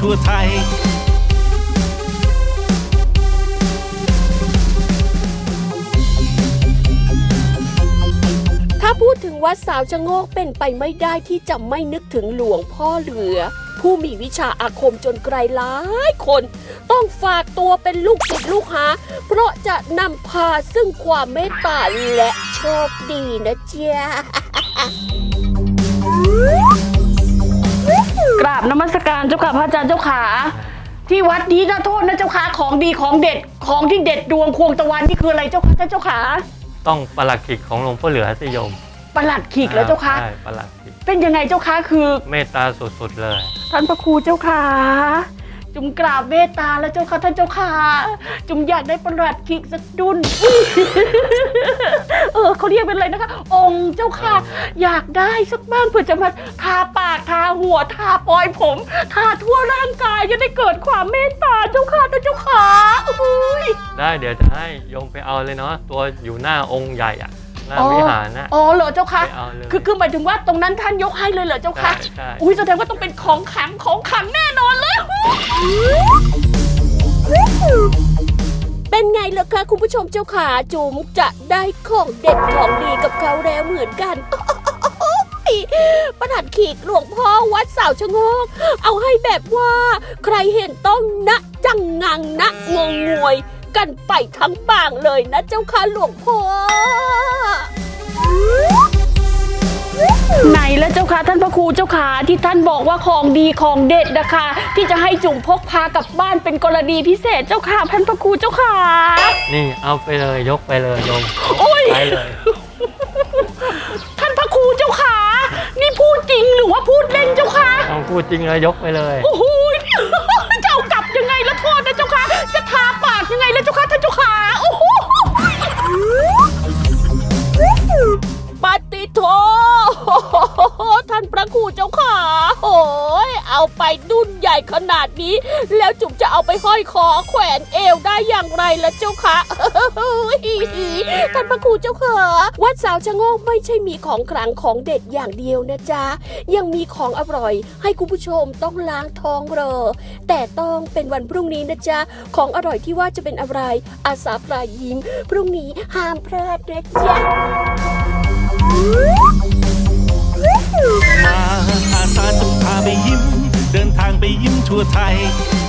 ทั่วไทย ถ้าพูดถึงวัดสาวชะโงกเป็นไปไม่ได้ที่จะไม่นึกถึงหลวงพ่อเหลือ ผู้มีวิชาอาคมจนไกลหลายคน ต้องฝากตัวเป็นลูกศิษย์ลูกหา เพราะจะนำพาซึ่งความเมตตาและโชคดีนะเจ้า กราบนมัสการเจ้าค่ะพระอาจารย์เจ้าขา ที่วัดนี้นะโทษนะเจ้าขาของดีของเด็ดของที่เด็ดดวงควงตะวันนี่คืออะไรเจ้าค่ะท่านเจ้าขาต้องประหลัดขิกของหลวงพ่อเหลือสิโยมประหลัดขีกแล้วเจ้าค่ะใช่ประหลัดขิกเป็นยังไงเจ้าค่ะคือเมตตาสุดๆเลย ท่านพระครูเจ้าค่ะจุมกราบเมตตาแล้วเจ้าค่ะท่านเจ้าค่ะจุมอยากได้ประหลัดขีกสักดุน เออเขาเรียกเป็นอะไรนะคะ องค์เจ้าค่ะ อยากได้สักบ้างเพื่อจะมาทาปากทาหัวทาปลอยผมทาทั่วร่างกายจะได้เกิดความเมตตาเจ้าค่ะท่านเจ้าค่ะอุ้ย ได้เดี๋ยวจะให้โยมไปเอาเลยเนาะตัวอยู่หน้าองค์ใหญ่อะหน้าอ๋อวิหารนะ อ๋อเหรอเจ้าค่ะไปเอาเลยคือคือหมายถึงว่าตรงนั้นท่านยกให้เลยเหรอเจ้าค่ะใช่ใช่ อุ้ยแสดงว่าต้องเป็นของขลังของขลังแน่นอนเลย เป็นไงล่ะคะคุณผู้ชมเจ้าขาจุ๋มจะได้ของเด็ดของดีกับเขาแล้วเหมือนกันประหัดขีกหลวงพ่อวัดสาวชะโงก เอาให้แบบว่า ใครเห็นต้องนะจังงังนะงงงวย กันไปทั้งบางเลยนะเจ้าค่ะหลวงพ่อ แล้วเจ้าค่ะท่านพระครูเจ้าค่ะที่ท่านบอกว่าของดีของเด็ดนะคะ ที่จะให้จุ่มพกพากลับบ้านเป็นกรณีพิเศษเจ้าค่ะท่านพระครูเจ้าค่ะนี่เอาไปเลยยกไปเลยโยมโอ้ยไปเลย ท่านพระครูเจ้าค่ะนี่พูดจริงหรือว่าพูดเล่นเจ้าค่ะต้องพูดจริงเลยยกไปเลย โอ้โห เอาไปดุนใหญ่ขนาดนี้ แล้วจุ๋มจะเอาไปห้อยคอแขวนเอวได้อย่างไรล่ะเจ้าคะท่านพระครูเจ้าขาวัดสาวชะโงกไม่ใช่มีของขลังของเด็ดอย่างเดียวนะจ๊ะ ยังมีของอร่อย ให้คุณผู้ชมต้องล้างท้องรอ แต่ต้องเป็นวันพรุ่งนี้นะจ๊ะ ของอร่อยที่ว่าจะเป็นอะไร อาสาปลายยิ้ม พรุ่งนี้ห้ามพลาดนะจ๊ะ มา